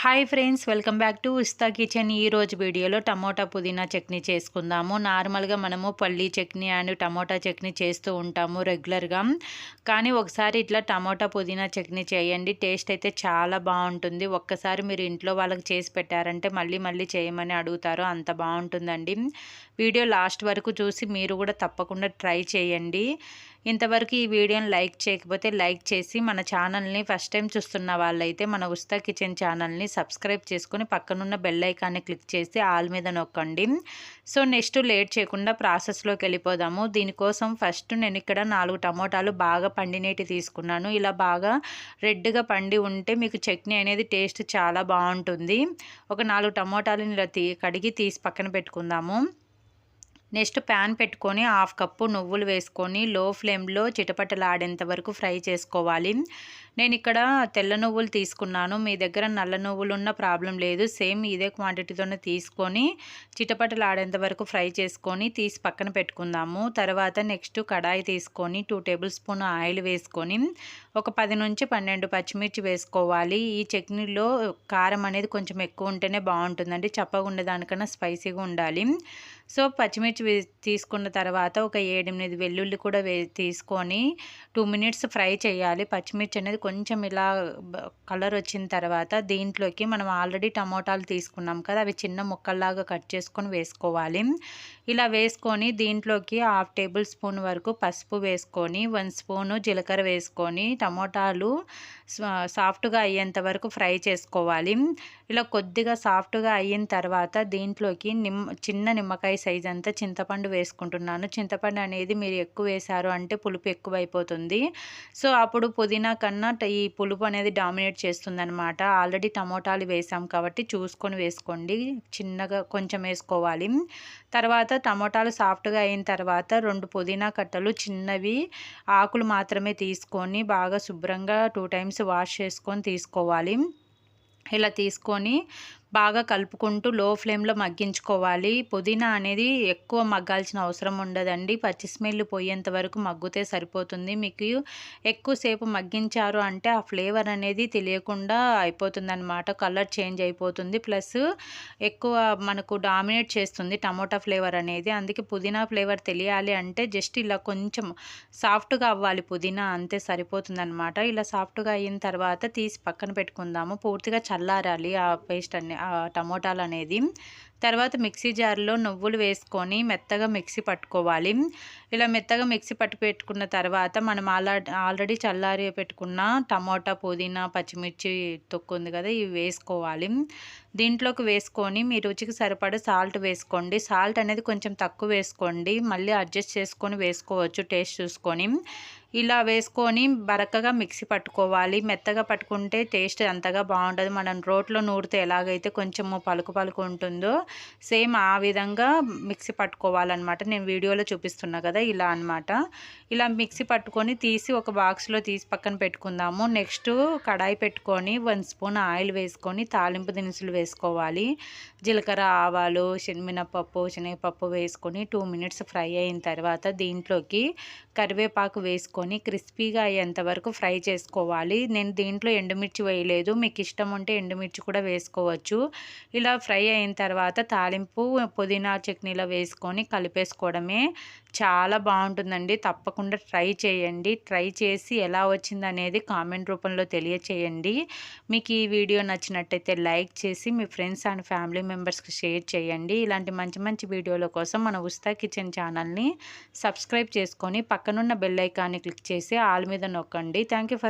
Hi friends welcome back to ఉస్తా kitchen. ఈ రోజు వీడియోలో టమోటా పుదీనా చట్నీ చేసుకుందాము. నార్మల్గా మనము పల్లి చట్నీ అండ్ టమోటా చట్నీ చేస్తూ ఉంటాము రెగ్యులర్గా. కానీ ఒకసారి ఇట్లా టమోటా పుదీనా చట్నీ చేయండి. టేస్ట్ అయితే చాలా బాగుంటుంది. ఒక్కసారి మీరు ఇంట్లో వాళ్ళకి చేసి పెట్టారంటే మళ్ళీ మళ్ళీ చేయమని అడుగుతారు. అంత బాగుంటుందండి. వీడియో లాస్ట్ వరకు చూసి మీరు కూడా తప్పకుండా ట్రై చేయండి. ఇంతవరకు ఈ వీడియోని లైక్ చేయకపోతే లైక్ చేసి మన ఛానల్ని ఫస్ట్ టైం చూస్తున్న వాళ్ళైతే మన ఉస్తా కిచెన్ ఛానల్ని సబ్స్క్రైబ్ చేసుకుని పక్కనున్న బెల్ ఐకాన్ని క్లిక్ చేసి ఆల్ మీద నొక్కండి. సో నెక్స్ట్ లేట్ చేయకుండా ప్రాసెస్లోకి వెళ్ళిపోదాము. దీనికోసం ఫస్ట్ నేను ఇక్కడ నాలుగు టమోటాలు బాగా పండినేటి తీసుకున్నాను. ఇలా బాగా రెడ్గా పండి ఉంటే మీకు చట్నీ అనేది టేస్ట్ చాలా బాగుంటుంది. ఒక నాలుగు టమోటాలను ఇలా తీ కడిగి తీసి పక్కన పెట్టుకుందాము. నెక్స్ట్ ప్యాన్ పెట్టుకొని హాఫ్ కప్పు నువ్వులు వేసుకొని లో ఫ్లేమ్లో చిటపటలాడేంత వరకు ఫ్రై చేసుకోవాలి. నేను ఇక్కడ తెల్ల నువ్వులు తీసుకున్నాను. మీ దగ్గర నల్ల నువ్వులు ఉన్న ప్రాబ్లం లేదు. సేమ్ ఇదే క్వాంటిటీతోనే తీసుకొని చిటపటలాడేంత వరకు ఫ్రై చేసుకొని తీసి పక్కన పెట్టుకుందాము. తర్వాత నెక్స్ట్ కడాయి తీసుకొని టూ టేబుల్ స్పూన్ ఆయిల్ వేసుకొని ఒక పది నుంచి పన్నెండు పచ్చిమిర్చి వేసుకోవాలి. ఈ చట్నీలో కారం అనేది కొంచెం ఎక్కువ ఉంటేనే బాగుంటుందండి. చప్పగా ఉండేదానికన్నా స్పైసీగా ఉండాలి. సో పచ్చిమిర్చి తీసుకున్న తర్వాత ఒక ఏడెనిమిది వెల్లుల్లి కూడా వే తీసుకొని టూ మినిట్స్ ఫ్రై చేయాలి. పచ్చిమిర్చి అనేది కొంచెం ఇలా కలర్ వచ్చిన తర్వాత దీంట్లోకి మనం ఆల్రెడీ టమోటాలు తీసుకున్నాం కదా అవి చిన్న ముక్కల్లాగా కట్ చేసుకొని వేసుకోవాలి. ఇలా వేసుకొని దీంట్లోకి హాఫ్ టేబుల్ స్పూన్ వరకు పసుపు వేసుకొని వన్ స్పూను జీలకర్ర వేసుకొని టమోటాలు సాఫ్ట్గా అయ్యేంత వరకు ఫ్రై చేసుకోవాలి. ఇలా కొద్దిగా సాఫ్ట్గా అయిన తర్వాత దీంట్లోకి నిమ్మ చిన్న నిమ్మకాయ సైజ్ అంతా చింతపండు వేసుకుంటున్నాను. చింతపండు అనేది మీరు ఎక్కువ వేశారు అంటే పులుపు ఎక్కువ అయిపోతుంది సో అప్పుడు పుదీనా కన్నా ఈ పులుపు అనేది డామినేట్ చేస్తుంది అనమాట ఆల్రెడీ టమోటాలు వేసాం కాబట్టి చూసుకొని వేసుకోండి. చిన్నగా కొంచెం వేసుకోవాలి. తర్వాత టమోటాలు సాఫ్ట్గా అయిన తర్వాత రెండు పుదీనా కట్టలు చిన్నవి ఆకులు మాత్రమే తీసుకొని బాగా శుభ్రంగా టూ టైమ్స్ వాష్ చేసుకొని తీసుకోవాలి. ఇలా తీసుకొని బాగా కలుపుకుంటూ లో ఫ్లేమ్లో మగ్గించుకోవాలి. పుదీనా అనేది ఎక్కువ మగ్గాల్సిన అవసరం ఉండదండి. పచ్చి స్మెల్ పోయేంత వరకు మగ్గితే సరిపోతుంది. మీకు ఎక్కువసేపు మగ్గించారు అంటే ఆ ఫ్లేవర్ అనేది తెలియకుండా అయిపోతుంది అనమాట కలర్ చేంజ్ అయిపోతుంది. ప్లస్ ఎక్కువ మనకు డామినేట్ చేస్తుంది టమోటా ఫ్లేవర్ అనేది. అందుకే పుదీనా ఫ్లేవర్ తెలియాలి అంటే జస్ట్ ఇలా కొంచెం సాఫ్ట్గా అవ్వాలి పుదీనా అంతే సరిపోతుంది అనమాట ఇలా సాఫ్ట్గా అయిన తర్వాత తీసి పక్కన పెట్టుకుందాము. పూర్తిగా చల్లారాలి ఆ పేస్ట్ అన్ని. టమోటాలు అనేది తర్వాత మిక్సీ జార్లో నువ్వులు వేసుకొని మెత్తగా మిక్సీ పట్టుకోవాలి. ఇలా మెత్తగా మిక్సీ పట్టు పెట్టుకున్న తర్వాత మనం ఆల్రెడీ ఆల్రెడీ చల్లారి పెట్టుకున్న టమోటా పుదీనా పచ్చిమిర్చి తొక్కు ఉంది కదా ఇవి వేసుకోవాలి. దీంట్లోకి వేసుకొని మీ రుచికి సరిపడ సాల్ట్ వేసుకోండి. సాల్ట్ అనేది కొంచెం తక్కువ వేసుకోండి. మళ్ళీ అడ్జస్ట్ చేసుకొని వేసుకోవచ్చు టేస్ట్ చూసుకొని. ఇలా వేసుకొని బరకగా మిక్సీ పట్టుకోవాలి. మెత్తగా పట్టుకుంటే టేస్ట్ అంతగా బాగుంటుంది మనం రోట్లో నూరితే ఎలాగైతే కొంచెము పలుకు పలుకు ఉంటుందో సేమ్ ఆ విధంగా మిక్సీ పట్టుకోవాలన్నమాట. నేను వీడియోలో చూపిస్తున్నా కదా ఇలా అనమాట ఇలా మిక్సీ పట్టుకొని తీసి ఒక బాక్స్లో తీసి పక్కన పెట్టుకుందాము. నెక్స్ట్ కడాయి పెట్టుకొని వన్ స్పూన్ ఆయిల్ వేసుకొని తాలింపు దినుసులు వేసుకోవాలి. జీలకర్ర ఆవాలు శనమినపప్పు శనగపప్పు వేసుకొని టూ మినిట్స్ ఫ్రై అయిన తర్వాత దీంట్లోకి కరివేపాకు వేసుకొని క్రిస్పీగా అయ్యేంత వరకు ఫ్రై చేసుకోవాలి. నేను దీంట్లో ఎండుమిర్చి వేయలేదు. మీకు ఇష్టం ఉంటే ఎండుమిర్చి కూడా వేసుకోవచ్చు. ఇలా ఫ్రై అయిన తర్వాత తాలింపు పుదీనా చట్నీలో వేసుకొని కలిపేసుకోవడమే చాలా బాగుంటుందండి. తప్పకుండా ట్రై చేయండి. ట్రై చేసి ఎలా వచ్చింది అనేది కామెంట్ రూపంలో తెలియచేయండి. మీకు ఈ వీడియో నచ్చినట్టయితే లైక్ చేసి మీ ఫ్రెండ్స్ అండ్ ఫ్యామిలీ మెంబర్స్కి షేర్ చేయండి. ఇలాంటి మంచి మంచి వీడియోల కోసం మన ఉస్తా కిచెన్ ఛానల్ని సబ్స్క్రైబ్ చేసుకొని పక్కనున్న బెల్ ఐకాన్ని క్లిక్ చేసి ఆల్ మీద నొక్కండి. Thank for